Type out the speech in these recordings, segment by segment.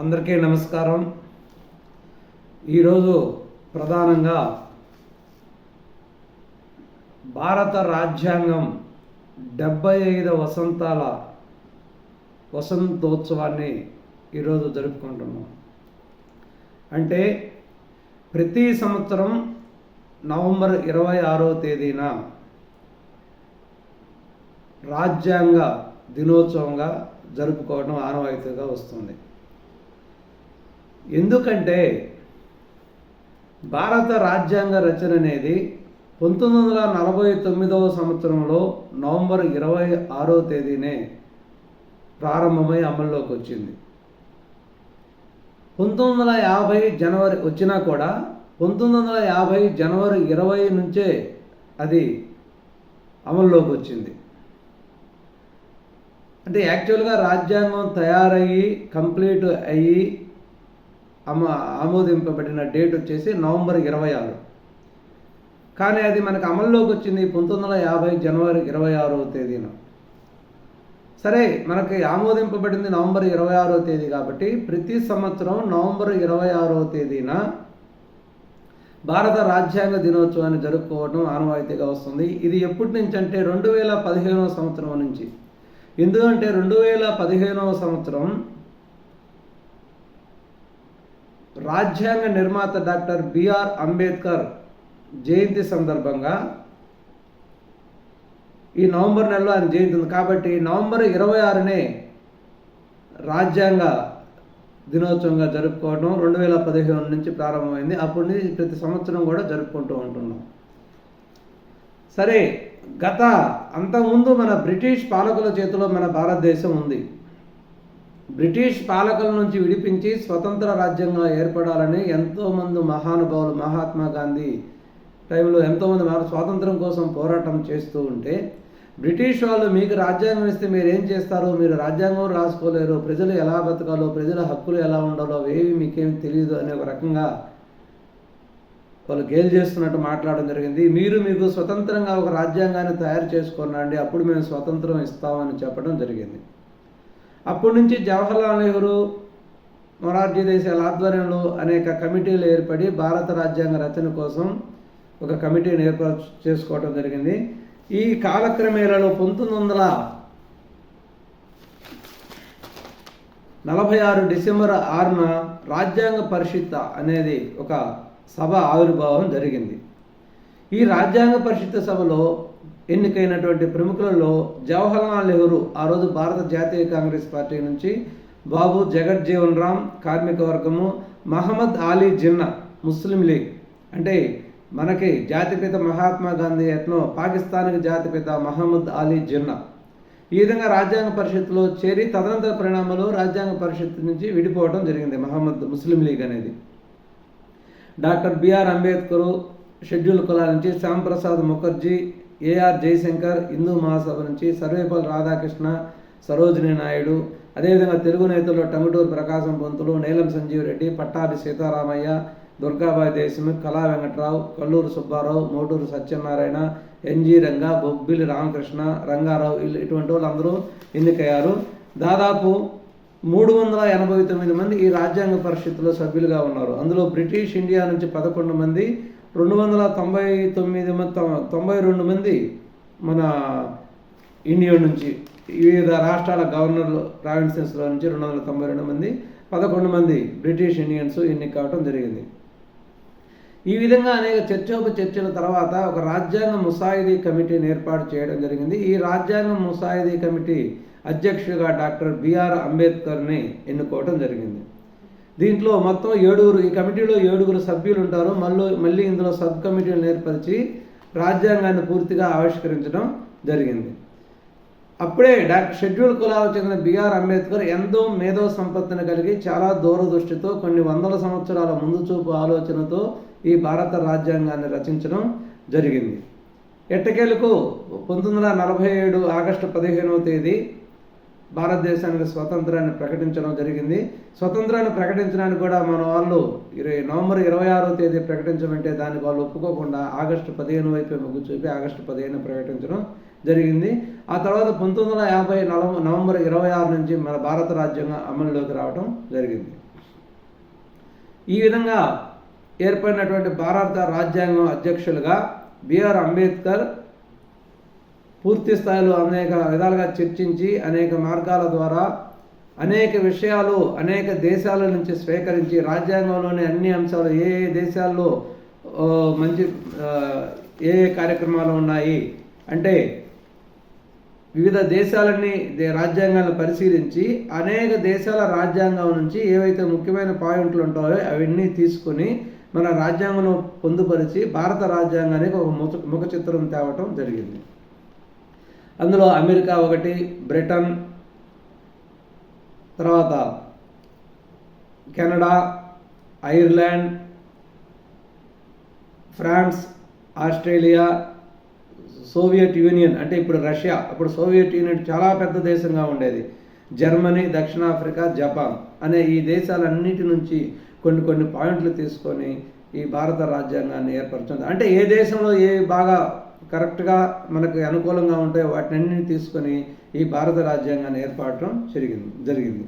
అందరికీ నమస్కారం. ఈరోజు ప్రధానంగా భారత రాజ్యాంగం డెబ్బై ఐదు వసంతాల వసంతోత్సవాన్ని ఈరోజు జరుపుకుంటున్నాం. అంటే ప్రతి సంవత్సరం నవంబర్ ఇరవై ఆరో తేదీన రాజ్యాంగ దినోత్సవంగా జరుపుకోవడం ఆనవాయితీగా వస్తుంది. ఎందుకంటే భారత రాజ్యాంగ రచన అనేది పంతొమ్మిది వందల నలభై తొమ్మిదవ సంవత్సరంలో నవంబర్ ఇరవై ఆరో తేదీనే ప్రారంభమై అమల్లోకి వచ్చింది. పంతొమ్మిది వందల యాభై జనవరి వచ్చినా కూడా పంతొమ్మిది వందల యాభై జనవరి ఇరవై నుంచే అది అమల్లోకి వచ్చింది. అంటే యాక్చువల్గా రాజ్యాంగం తయారయ్యి కంప్లీట్ అయ్యి అమ ఆమోదింపబడిన డేట్ వచ్చేసి నవంబర్ ఇరవై ఆరు. కానీ అది మనకు అమల్లోకి వచ్చింది పంతొమ్మిది వందల యాభై జనవరి ఇరవై ఆరవ తేదీన. సరే మనకి ఆమోదింపబడింది నవంబర్ ఇరవై ఆరో తేదీ కాబట్టి ప్రతి సంవత్సరం నవంబర్ ఇరవై ఆరో తేదీన భారత రాజ్యాంగ దినోత్సవాన్ని జరుపుకోవడం ఆనవాయితీగా వస్తుంది. ఇది ఎప్పటి నుంచి అంటే రెండు వేల పదిహేనవ సంవత్సరం నుంచి. ఎందుకంటే రెండు వేల పదిహేనవ సంవత్సరం రాజ్యాంగ నిర్మాత డాక్టర్ బిఆర్ అంబేద్కర్ జయంతి సందర్భంగా ఈ నవంబర్ నెలలో ఆయన జయంతి ఉంది కాబట్టి నవంబర్ ఇరవై ఆరునే రాజ్యాంగ దినోత్సవంగా జరుపుకోవడం రెండు వేల పదిహేను నుంచి ప్రారంభమైంది. అప్పటి నుంచి ప్రతి సంవత్సరం కూడా జరుపుకుంటూ ఉంటున్నాం. సరే గత అంతకుముందు మన బ్రిటిష్ పాలకుల చేతిలో మన భారతదేశం ఉంది. బ్రిటిష్ పాలకుల నుంచి విడిపించి స్వతంత్ర రాజ్యంగా ఏర్పడాలని ఎంతోమంది మహానుభావులు మహాత్మా గాంధీ టైంలో ఎంతోమంది మన స్వాతంత్రం కోసం పోరాటం చేస్తూ ఉంటే బ్రిటిష్ వాళ్ళు మీకు రాజ్యాంగం ఇస్తే మీరు ఏం చేస్తారో? మీరు రాజ్యాంగం రాసుకోలేరు. ప్రజలు ఎలా బతకాలో ప్రజల హక్కులు ఎలా ఉండాలో ఏవి మీకేమి తెలియదు అనే ఒక రకంగా వాళ్ళు గేల్ చేస్తున్నట్టు మాట్లాడడం జరిగింది. మీరు మీకు స్వతంత్రంగా ఒక రాజ్యాంగాన్ని తయారు చేసుకున్నాండి. అప్పుడు మేము స్వతంత్రం ఇస్తామని చెప్పడం జరిగింది. అప్పటి నుంచి జవహర్లాల్ నెహ్రూ మొరార్జీ దేశాల ఆధ్వర్యంలో అనేక కమిటీలు ఏర్పడి భారత రాజ్యాంగ రచన కోసం ఒక కమిటీని ఏర్పాటు చేసుకోవడం జరిగింది. ఈ కాలక్రమేణలో పంతొమ్మిది వందల నలభై ఆరు డిసెంబర్ ఆరున రాజ్యాంగ పరిషత్ అనేది ఒక సభ ఆవిర్భావం జరిగింది. ఈ రాజ్యాంగ పరిషత్ సభలో ఎన్నికైనటువంటి ప్రముఖులలో జవహర్లాల్ నెహ్రూ ఆ రోజు భారత జాతీయ కాంగ్రెస్ పార్టీ నుంచి బాబు జగజ్జీవన్ రామ్ కార్మిక వర్గము మహమ్మద్ అలీ జిన్నా ముస్లిం లీగ్. అంటే మనకి జాతిపిత మహాత్మా గాంధీ ఎట్నో పాకిస్తాన్కి జాతిపిత మహమ్మద్ అలీ జిన్నా. ఈ విధంగా రాజ్యాంగ పరిషత్తులో చేరి తదనంతర పరిణామాలు రాజ్యాంగ పరిషత్ నుంచి విడిపోవడం జరిగింది మహమ్మద్ ముస్లిం లీగ్ అనేది. డాక్టర్ బిఆర్ అంబేద్కర్ షెడ్యూల్ కులాల నుంచి శ్యాంప్రసాద్ ముఖర్జీ ఏఆర్ జయశంకర్ హిందూ మహాసభ నుంచి సర్వేపల్లి రాధాకృష్ణ సరోజిని నాయుడు అదేవిధంగా తెలుగు నేతల్లో టంగుటూరు ప్రకాశం పంతులు నీలం సంజీవ్ రెడ్డి పట్టాభి సీతారామయ్య దుర్గాబాయి దేశము కళా వెంకట్రావు కల్లూరు సుబ్బారావు మోటూరు సత్యనారాయణ ఎన్జి రంగ బొబ్బిలి రామకృష్ణ రంగారావు వీళ్ళు ఇటువంటి వాళ్ళందరూ ఎన్నికయ్యారు. దాదాపు మూడు వందల ఎనభై తొమ్మిది మంది ఈ రాజ్యాంగ పరిషత్తులో సభ్యులుగా ఉన్నారు. అందులో బ్రిటిష్ ఇండియా నుంచి పదకొండు మంది రెండు వందల తొంభై తొమ్మిది తొంభై రెండు మంది మన ఇండియా నుంచి వివిధ రాష్ట్రాల గవర్నర్లు ప్రావిన్సెస్లో నుంచి రెండు వందల తొంభై రెండు మంది పదకొండు మంది బ్రిటిష్ ఇండియన్స్ ఎన్నిక కావడం జరిగింది. ఈ విధంగా అనేక చర్చోప చర్చల తర్వాత ఒక రాజ్యాంగ ముసాయిదీ కమిటీని ఏర్పాటు చేయడం జరిగింది. ఈ రాజ్యాంగ ముసాయిదీ కమిటీ అధ్యక్షుడిగా డాక్టర్ బిఆర్ అంబేద్కర్ని ఎన్నుకోవడం జరిగింది. దీంట్లో మొత్తం ఏడుగురు ఈ కమిటీలో ఏడుగురు సభ్యులు ఉంటారు. మళ్ళీ మళ్ళీ ఇందులో సబ్ కమిటీలు ఏర్పరిచి రాజ్యాంగాన్ని పూర్తిగా ఆవిష్కరించడం జరిగింది. అప్పుడే డాక్టర్ షెడ్యూల్ కులాలకు చెందిన బిఆర్ అంబేద్కర్ ఎంతో మేధో సంపత్తిని కలిగి చాలా దూరదృష్టితో కొన్ని వందల సంవత్సరాల ముందు చూపు ఆలోచనతో ఈ భారత రాజ్యాంగాన్ని రచించడం జరిగింది. ఎట్టకేలకు? పంతొమ్మిది వందల నలభై ఏడు ఆగస్టు పదిహేనవ తేదీ భారతదేశానికి స్వతంత్రాన్ని ప్రకటించడం జరిగింది. స్వతంత్రాన్ని ప్రకటించడానికి కూడా మన వాళ్ళు ఇరవై నవంబర్ ఇరవై ఆరో తేదీ ప్రకటించమంటే దానికి వాళ్ళు ఒప్పుకోకుండా ఆగస్టు పదిహేను వైపు మొగ్గు చూపి ఆగస్టు పదిహేను ప్రకటించడం జరిగింది. ఆ తర్వాత పంతొమ్మిది వందల యాభై నవంబర్ ఇరవై ఆరు నుంచి మన భారత రాజ్యాంగం అమలులోకి రావడం జరిగింది. ఈ విధంగా ఏర్పడినటువంటి భారత రాజ్యాంగం అధ్యక్షులుగా బిఆర్ అంబేద్కర్ పూర్తి స్థాయిలో అనేక విధాలుగా చర్చించి అనేక మార్గాల ద్వారా అనేక విషయాలు అనేక దేశాల నుంచి స్వీకరించి రాజ్యాంగంలోని అన్ని అంశాలు ఏ ఏ దేశాల్లో మంచి ఏ ఏ కార్యక్రమాలు ఉన్నాయి అంటే వివిధ దేశాలన్నీ దే- రాజ్యాంగాలను పరిశీలించి అనేక దేశాల రాజ్యాంగం నుంచి ఏవైతే ముఖ్యమైన పాయింట్లు ఉంటాయో అవన్నీ తీసుకొని మన రాజ్యాంగంలో పొందుపరిచి భారత రాజ్యాంగానికి ఒక ముఖ ముఖ చిత్రం తేవటం జరిగింది. అందులో అమెరికా ఒకటి బ్రిటన్ తర్వాత Canada Ireland France Australia Soviet union. అంటే ఇప్పుడు రష్యా. అప్పుడు సోవియట్ యూనియన్ చాలా పెద్ద దేశంగా ఉండేది. జర్మనీ దక్షిణాఫ్రికా జపాన్ అనే ఈ దేశాలన్నిటి నుంచి కొన్ని కొన్ని పాయింట్లు తీసుకొని ఈ భారత రాజ్యాంగాన్ని ఏర్పరచుంది అంటే ఏ దేశంలో ఏ బాగా కరెక్ట్గా మనకు అనుకూలంగా ఉంటే వాటినన్నింటినీ తీసుకొని ఈ భారత రాజ్యాంగాన్ని ఏర్పడటం జరిగింది జరిగింది.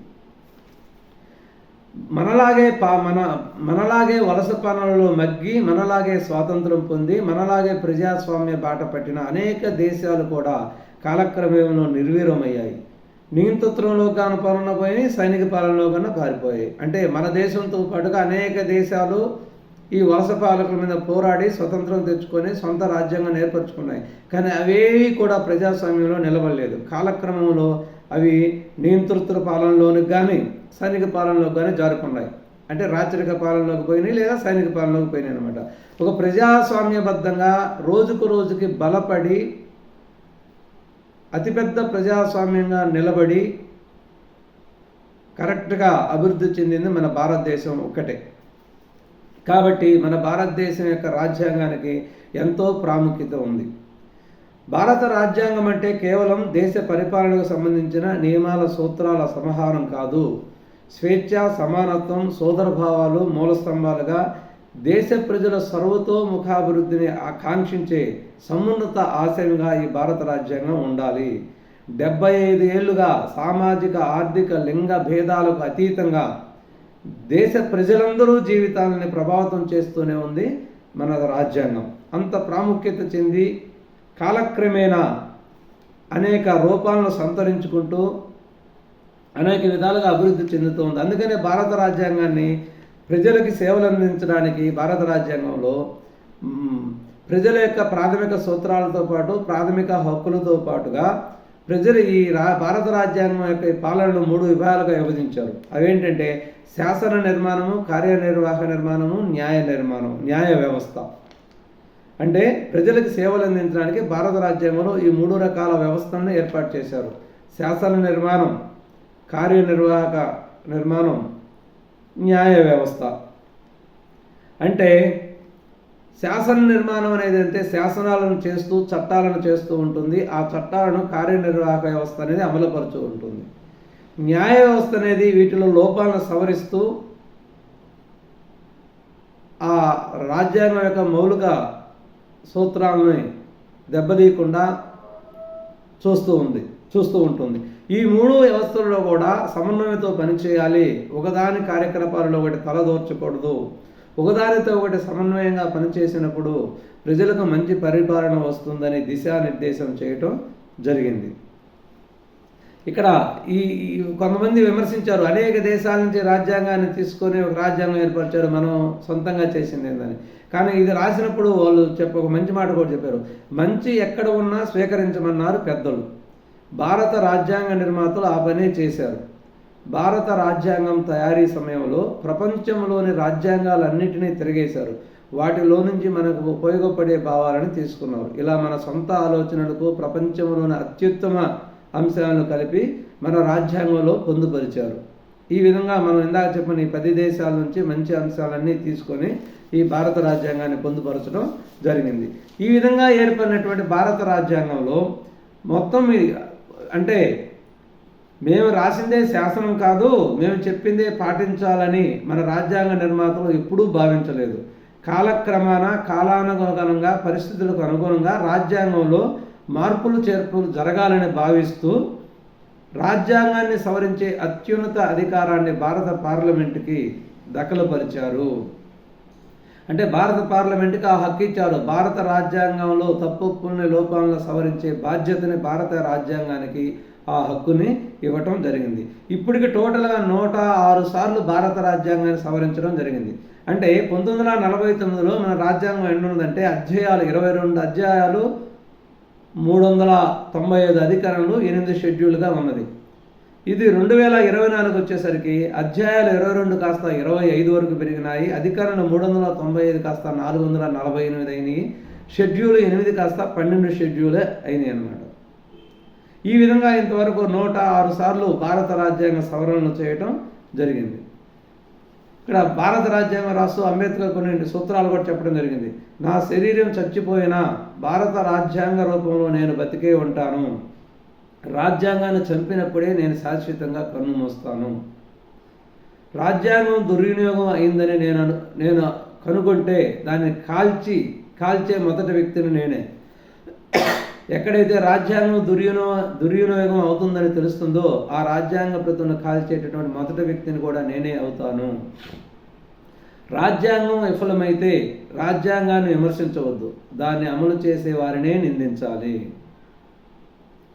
మనలాగే పా మన మనలాగే వలస పాలనలో మగ్గి మనలాగే స్వాతంత్రం పొంది మనలాగే ప్రజాస్వామ్య బాట పట్టిన అనేక దేశాలు కూడా కాలక్రమంలో నిర్వీరమయ్యాయి నియంతత్వంలో కాని పాలన పోయి సైనిక పాలనలో కన్నా పారిపోయాయి. అంటే మన దేశంతో పాటుగా అనేక దేశాలు ఈ వలస పాలకుల మీద పోరాడి స్వతంత్రం తెచ్చుకొని సొంత రాజ్యాంగం ఏర్పరచుకున్నాయి. కానీ అవేవి కూడా ప్రజాస్వామ్యంలో నిలబడలేదు. కాలక్రమంలో అవి నియంతృత్వ పాలనలోనికి కానీ సైనిక పాలనలోకి కానీ జారుకున్నాయి. అంటే రాచరిక పాలనలోకి పోయినాయి లేదా సైనిక పాలనలోకి పోయినాయి అనమాట ఒక ప్రజాస్వామ్యబద్ధంగా రోజుకు రోజుకి బలపడి అతిపెద్ద ప్రజాస్వామ్యంగా నిలబడి కరెక్ట్గా అభివృద్ధి చెందింది మన భారతదేశం ఒక్కటే. కాబట్టి మన భారతదేశం యొక్క రాజ్యాంగానికి ఎంతో ప్రాముఖ్యత ఉంది. భారత రాజ్యాంగం అంటే కేవలం దేశ పరిపాలనకు సంబంధించిన నియమాల సూత్రాల సమాహారం కాదు. స్వేచ్ఛ సమానత్వం సోదరభావాలు మూలస్తంభాలుగా దేశ ప్రజల సర్వతోముఖాభివృద్ధిని ఆకాంక్షించే సమున్నత ఆశయంగా ఈ భారత రాజ్యాంగం ఉండాలి. డెబ్బై ఐదు ఏళ్ళుగా సామాజిక ఆర్థిక లింగ భేదాలకు అతీతంగా దేశ ప్రజలందరూ జీవితాలని ప్రభావితం చేస్తూనే ఉంది మన రాజ్యాంగం. అంత ప్రాముఖ్యత చెంది కాలక్రమేణా అనేక రూపాలను సంతరించుకుంటూ అనేక విధాలుగా అభివృద్ధి చెందుతూ ఉంది. అందుకనే భారత రాజ్యాంగాన్ని ప్రజలకి సేవలు అందించడానికి భారత రాజ్యాంగంలో ప్రజల యొక్క ప్రాథమిక సూత్రాలతో పాటు ప్రాథమిక హక్కులతో పాటుగా ప్రజలు ఈ రా భారత రాజ్యాంగం యొక్క పాలనను మూడు విభాగాలుగా విభజించారు. అవేంటంటే శాసన నిర్మాణము కార్యనిర్వాహక నిర్మాణము న్యాయ నిర్మాణం న్యాయ వ్యవస్థ. అంటే ప్రజలకు సేవలు అందించడానికి భారత రాజ్యాంగంలో ఈ మూడు రకాల వ్యవస్థలను ఏర్పాటు చేశారు. శాసన నిర్మాణం కార్యనిర్వాహక నిర్మాణం న్యాయ వ్యవస్థ. అంటే శాసన నిర్మాణం అనేది అంటే శాసనాలను చేస్తూ చట్టాలను చేస్తూ ఉంటుంది. ఆ చట్టాలను కార్యనిర్వాహక వ్యవస్థ అనేది అమలుపరుచు ఉంటుంది. న్యాయ వ్యవస్థ అనేది వీటిలో లోపాలను సవరిస్తూ ఆ రాజ్యాంగం యొక్క మౌలిక సూత్రాలని దెబ్బతీయకుండా చూస్తూ ఉంది చూస్తూ ఉంటుంది. ఈ మూడు వ్యవస్థల్లో కూడా సమన్వయంతో పనిచేయాలి. ఒకదాని కార్యకలాపాలలో ఒకటి తలదోర్చకూడదు. ఒకదానితో ఒకటి సమన్వయంగా పనిచేసినప్పుడు ప్రజలకు మంచి పరిపాలన వస్తుందని దిశానిర్దేశం చేయటం జరిగింది. ఇక్కడ ఈ కొంతమంది విమర్శించారు అనేక దేశాల నుంచి రాజ్యాంగాన్ని తీసుకొని ఒక రాజ్యాంగం ఏర్పరిచారు మనం సొంతంగా చేసింది ఏందని. కానీ ఇది రాసినప్పుడు వాళ్ళు చెప్ప ఒక మంచి మాట కూడా చెప్పారు. మంచి ఎక్కడ ఉన్నా స్వీకరించమన్నారు పెద్దలు. భారత రాజ్యాంగ నిర్మాతలు ఆ పనే చేశారు. భారత రాజ్యాంగం తయారీ సమయంలో ప్రపంచంలోని రాజ్యాంగాలన్నింటినీ తిరిగేశారు. వాటిలో నుంచి మనకు ఉపయోగపడే భావాలను తీసుకున్నారు. ఇలా మన సొంత ఆలోచనలకు ప్రపంచంలోని అత్యుత్తమ అంశాలను కలిపి మన రాజ్యాంగంలో పొందుపరిచారు. ఈ విధంగా మనం ఇందాక చెప్పిన ఈ పది దేశాల నుంచి మంచి అంశాలన్నీ తీసుకొని ఈ భారత రాజ్యాంగాన్ని పొందుపరచడం జరిగింది. ఈ విధంగా ఏర్పడినటువంటి భారత రాజ్యాంగంలో మొత్తం అంటే మేము రాసిందే శాసనం కాదు మేము చెప్పిందే పాటించాలని మన రాజ్యాంగ నిర్మాతలు ఎప్పుడూ భావించలేదు. కాలక్రమాన కాలానుగుణంగా పరిస్థితులకు అనుగుణంగా రాజ్యాంగంలో మార్పులు చేర్పులు జరగాలని భావిస్తూ రాజ్యాంగాన్ని సవరించే అత్యున్నత అధికారాన్ని భారత పార్లమెంటుకి దఖలుపరిచారు. అంటే భారత పార్లమెంటుకి ఆ హక్కు ఇచ్చారు. భారత రాజ్యాంగంలో తప్పుల్ని లోపాలను సవరించే బాధ్యతని భారత రాజ్యాంగానికి ఆ హక్కుని ఇవ్వటం జరిగింది. ఇప్పటికి టోటల్గా నూట ఆరు సార్లు భారత రాజ్యాంగాన్ని సవరించడం జరిగింది. అంటే పంతొమ్మిది వందల నలభై తొమ్మిదిలో మన రాజ్యాంగం ఎన్నుందంటే అధ్యాయాలు ఇరవై రెండు అధ్యాయాలు మూడు వందల తొంభై ఐదు అధికరణలు ఎనిమిది షెడ్యూల్గా ఉన్నది. ఇది రెండు వేల ఇరవై నాలుగు వచ్చేసరికి అధ్యాయాలు ఇరవై రెండు కాస్త ఇరవై ఐదు వరకు పెరిగినాయి. అధికరణలు మూడు వందల తొంభై ఐదు కాస్త నాలుగు వందల నలభై ఎనిమిది అయినాయి. షెడ్యూల్ ఎనిమిది కాస్త పన్నెండు షెడ్యూలే అయినాయి అన్నమాట. ఈ విధంగా ఇంతవరకు నూట ఆరు సార్లు భారత రాజ్యాంగ సవరణలు చేయటం జరిగింది. ఇక్కడ భారత రాజ్యాంగ రాస్తూ అంబేద్కర్ కొన్ని సూత్రాలు కూడా చెప్పడం జరిగింది. నా శరీరం చచ్చిపోయినా భారత రాజ్యాంగ రూపంలో నేను బతికే ఉంటాను. రాజ్యాంగాన్ని చంపినప్పుడే నేను శాశ్వతంగా కన్ను మూస్తాను. రాజ్యాంగం దుర్వినియోగం అయిందని నేను నేను కనుగొంటే దాన్ని కాల్చి కాల్చే మొదటి వ్యక్తిని నేనే. ఎక్కడైతే రాజ్యాంగం దుర్వినియో దుర్వినియోగం అవుతుందని తెలుస్తుందో ఆ రాజ్యాంగ ప్రతులను కాల్చేటటువంటి మొదటి వ్యక్తిని కూడా నేనే అవుతాను. రాజ్యాంగం విఫలమైతే రాజ్యాంగాన్ని విమర్శించవద్దు. దాన్ని అమలు చేసే వారినే నిందించాలి.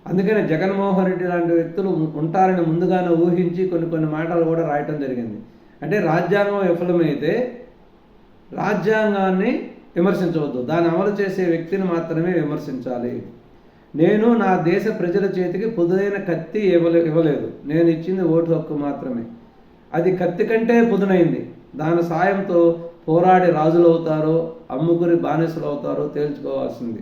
అందుకనే జగన్మోహన్ రెడ్డి లాంటి వ్యక్తులు ఉంటారని ముందుగానే ఊహించి కొన్ని కొన్ని మాటలు కూడా రాయటం జరిగింది. అంటే రాజ్యాంగం విఫలమైతే రాజ్యాంగాన్ని విమర్శించవద్దు. దాన్ని అమలు చేసే వ్యక్తిని మాత్రమే విమర్శించాలి. నేను నా దేశ ప్రజల చేతికి పుదునైన కత్తి ఇవ్వలే ఇవ్వలేదు. నేను ఇచ్చింది ఓటు హక్కు మాత్రమే. అది కత్తి కంటే పుదునైంది. దాని సాయంతో పోరాడి రాజులు అవుతారో అమ్ముకుని బానిసలు అవుతారో తేల్చుకోవాల్సింది.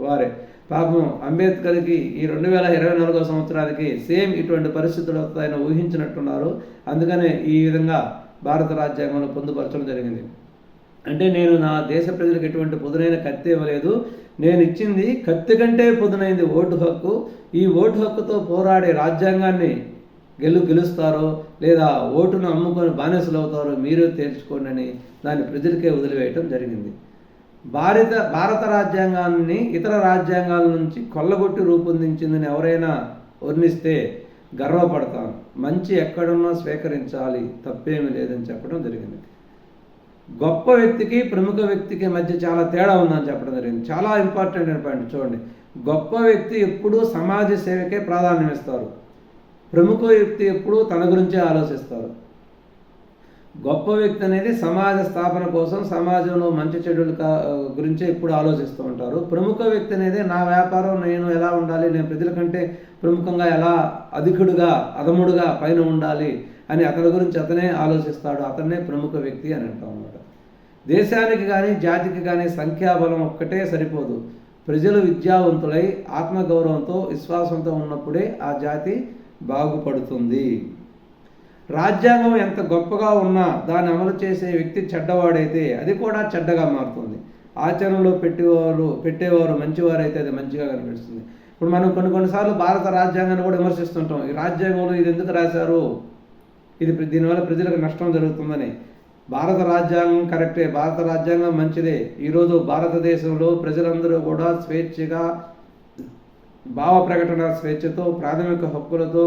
వారే. పాపం అంబేద్కర్కి ఈ రెండు వేల ఇరవై నాలుగో సంవత్సరానికి సేమ్ ఇటువంటి పరిస్థితులు వస్తాయని ఊహించినట్టున్నారు. అందుకనే ఈ విధంగా భారత రాజ్యాంగంలో పొందుపరచడం జరిగింది. అంటే నేను నా దేశ ప్రజలకు ఎటువంటి పుదునైన కత్తి ఇవ్వలేదు. నేను ఇచ్చింది కత్తి కంటే పొదునైంది ఓటు హక్కు. ఈ ఓటు హక్కుతో పోరాడే రాజ్యాంగాన్ని గెలు గెలుస్తారో లేదా ఓటును అమ్ముకొని బానిసలు అవుతారో మీరే తేల్చుకోండి అని దాన్ని ప్రజలకే వదిలివేయటం జరిగింది. భారత భారత రాజ్యాంగాన్ని ఇతర రాజ్యాంగాల నుంచి కొల్లగొట్టి రూపొందించిందని ఎవరైనా వర్ణిస్తే గర్వపడతాను మంచి ఎక్కడున్నా స్వీకరించాలి. తప్పేమీ లేదని చెప్పడం జరిగింది. గొప్ప వ్యక్తికి ప్రముఖ వ్యక్తికి మధ్య చాలా తేడా ఉందని చెప్పడం జరిగింది. చాలా ఇంపార్టెంట్ అయిన పాయింట్ చూడండి. గొప్ప వ్యక్తి ఎప్పుడూ సమాజ సేవకే ప్రాధాన్యం ఇస్తారు. ప్రముఖ వ్యక్తి ఎప్పుడూ తన గురించే ఆలోచిస్తారు. గొప్ప వ్యక్తి అనేది సమాజ స్థాపన కోసం సమాజంలో మంచి చెడుల కా- గురించే ఎప్పుడు ఆలోచిస్తూ ఉంటారు. ప్రముఖ వ్యక్తి అనేది నా వ్యాపారం నేను ఎలా ఉండాలి నేను ప్రజల కంటే ప్రముఖంగా ఎలా అధికుడుగా అదముడుగా పైన ఉండాలి అని అతని గురించి అతనే ఆలోచిస్తాడు. అతనే ప్రముఖ వ్యక్తి అని అంటాం అన్నమాట. దేశానికి కానీ జాతికి కానీ సంఖ్యాబలం ఒక్కటే సరిపోదు. ప్రజలు విద్యావంతులై ఆత్మగౌరవంతో విశ్వాసంతో ఉన్నప్పుడే ఆ జాతి బాగుపడుతుంది. రాజ్యాంగం ఎంత గొప్పగా ఉన్నా దాన్ని అమలు చేసే వ్యక్తి చెడ్డవాడైతే అది కూడా చెడ్డగా మారుతుంది. ఆచరణలో పెట్టేవారు పెట్టేవారు మంచివారైతే అది మంచిగా కనిపిస్తుంది. ఇప్పుడు మనం కొన్ని కొన్నిసార్లు భారత రాజ్యాంగాన్ని కూడా విమర్శిస్తుంటాం. ఈ రాజ్యాంగంలో ఇది ఎందుకు రాశారు? ఇది దీనివల్ల ప్రజలకు నష్టం జరుగుతుందని. భారత రాజ్యాంగం కరెక్టే భారత రాజ్యాంగం మంచిదే. ఈరోజు భారతదేశంలో ప్రజలందరూ కూడా స్వేచ్ఛగా భావ ప్రకటన స్వేచ్ఛతో ప్రాథమిక హక్కులతో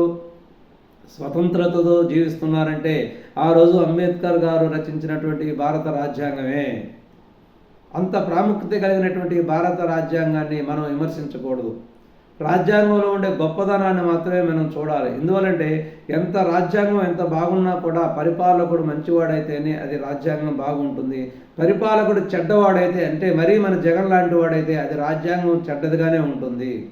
స్వతంత్రతతో జీవిస్తున్నారంటే ఆ రోజు అంబేద్కర్ గారు రచించినటువంటి భారత రాజ్యాంగమే. అంత ప్రాముఖ్యత కలిగినటువంటి భారత రాజ్యాంగాన్ని మనం విమర్శించకూడదు. రాజ్యాంగంలో ఉండే గొప్పదనాన్ని మాత్రమే మనం చూడాలి. ఎందువలంటే ఎంత రాజ్యాంగం ఎంత బాగున్నా కూడా పరిపాలకుడు మంచివాడైతేనే అది రాజ్యాంగం బాగుంటుంది. పరిపాలకుడు చెడ్డవాడైతే అంటే మరీ మన జగన్ లాంటి వాడైతే అది రాజ్యాంగం చెడ్డదిగానే ఉంటుంది.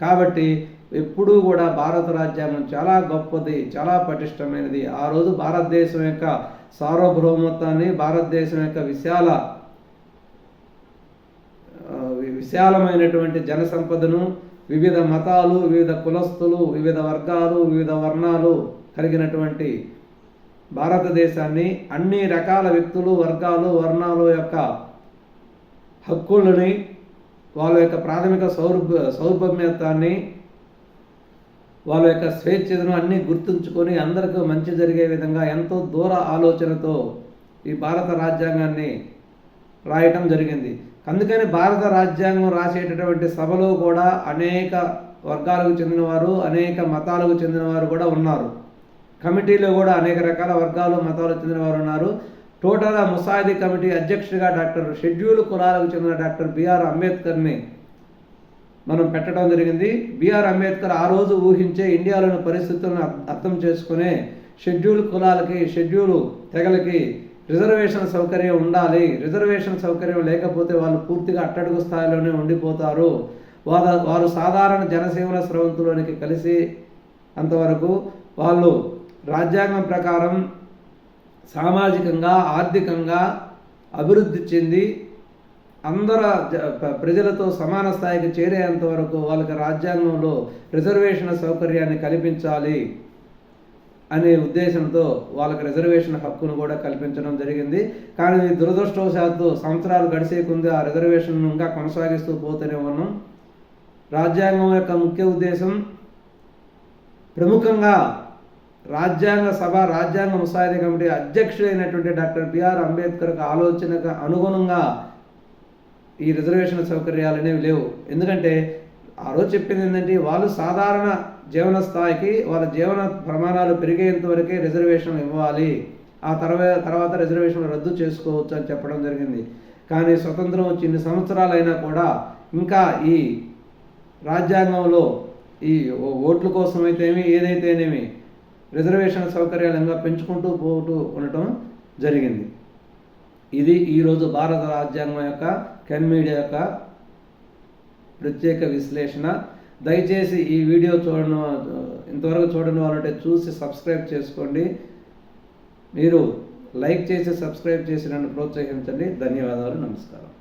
కాబట్టి ఎప్పుడూ కూడా భారత రాజ్యాంగం చాలా గొప్పది చాలా పటిష్టమైనది. ఆ రోజు భారతదేశం యొక్క సార్వభౌమత్వాన్ని భారతదేశం యొక్క విశాల విశాలమైనటువంటి జనసంపదను వివిధ మతాలు వివిధ కులస్తులు వివిధ వర్గాలు వివిధ వర్ణాలు కలిగినటువంటి భారతదేశాన్ని అన్ని రకాల వ్యక్తులు వర్గాలు వర్ణాలు యొక్క హక్కులని వాళ్ళ యొక్క ప్రాథమిక సౌర్భ సౌర్భమ్యత్వాన్ని వాళ్ళ యొక్క స్వేచ్ఛను అన్నీ గుర్తుంచుకొని అందరికీ మంచి జరిగే విధంగా ఎంతో దూర ఆలోచనతో ఈ భారత రాజ్యాంగాన్ని రాయటం జరిగింది. అందుకని భారత రాజ్యాంగం రాసేటటువంటి సభలో కూడా అనేక వర్గాలకు చెందినవారు అనేక మతాలకు చెందినవారు కూడా ఉన్నారు. కమిటీలో కూడా అనేక రకాల వర్గాలు మతాలు చెందినవారు ఉన్నారు. టోటల్గా ముసాయిదీ కమిటీ అధ్యక్షుడిగా డాక్టర్ షెడ్యూల్ కులాలకు చెందిన డాక్టర్ బిఆర్ అంబేద్కర్ని మనం పెట్టడం జరిగింది. బిఆర్ అంబేద్కర్ ఆ రోజు ఊహించే ఇండియాలోని పరిస్థితులను అర్థం చేసుకునే షెడ్యూల్ కులాలకి షెడ్యూల్ తెగలకి రిజర్వేషన్ సౌకర్యం ఉండాలి. రిజర్వేషన్ సౌకర్యం లేకపోతే వాళ్ళు పూర్తిగా అట్టడుగు స్థాయిలోనే ఉండిపోతారు. వారు వారు సాధారణ జనసేవల స్రవంతులోనికి కలిసి అంతవరకు వాళ్ళు రాజ్యాంగం ప్రకారం సామాజికంగా ఆర్థికంగా అభివృద్ధి చెంది అందర జ- ప్రజలతో సమాన స్థాయికి చేరేంత వరకు వాళ్ళకి రాజ్యాంగంలో రిజర్వేషన్ సౌకర్యాన్ని కల్పించాలి. అనే ఉద్దేశంతో వాళ్ళకి రిజర్వేషన్ హక్కును కూడా కల్పించడం జరిగింది. కానీ దురదృష్టవశాత్తు సంవత్సరాలు గడిసే కొంది ఆ రిజర్వేషన్ ఇంకా కొనసాగిస్తూ పోతూనే ఉన్నాం. రాజ్యాంగం యొక్క ముఖ్య ఉద్దేశం ప్రముఖంగా రాజ్యాంగ సభ రాజ్యాంగ ముసాయిదా కమిటీ అధ్యక్షుడైనటువంటి డాక్టర్ బిఆర్ అంబేద్కర్కి ఆలోచనకు అనుగుణంగా ఈ రిజర్వేషన్ సౌకర్యాలు అనేవి లేవు. ఎందుకంటే ఆ రోజు చెప్పింది ఏంటంటే వాళ్ళు సాధారణ జీవన స్థాయికి వాళ్ళ జీవన ప్రమాణాలు పెరిగేంత వరకే రిజర్వేషన్ ఇవ్వాలి. ఆ తర్వాత తర్వాత రిజర్వేషన్ రద్దు చేసుకోవచ్చు అని చెప్పడం జరిగింది. కానీ స్వతంత్రం వచ్చి ఇన్ని సంవత్సరాలు అయినా కూడా ఇంకా ఈ రాజ్యాంగంలో ఈ ఓట్ల కోసం అయితేమి ఏదైతేనేమి రిజర్వేషన్ సౌకర్యాలు ఇంకా పెంచుకుంటూ పోతూ ఉండటం జరిగింది. ఇది ఈరోజు భారత రాజ్యాంగం యొక్క కెన్ మీడియా యొక్క ప్రత్యేక విశ్లేషణ దయచేసి ఈ వీడియో చూడడం ఇంతవరకు చూడని వాళ్ళంటే చూసి సబ్స్క్రైబ్ చేసుకోండి. మీరు లైక్ చేసి సబ్స్క్రైబ్ చేసి నన్ను ప్రోత్సహించండి. ధన్యవాదాలు నమస్కారం.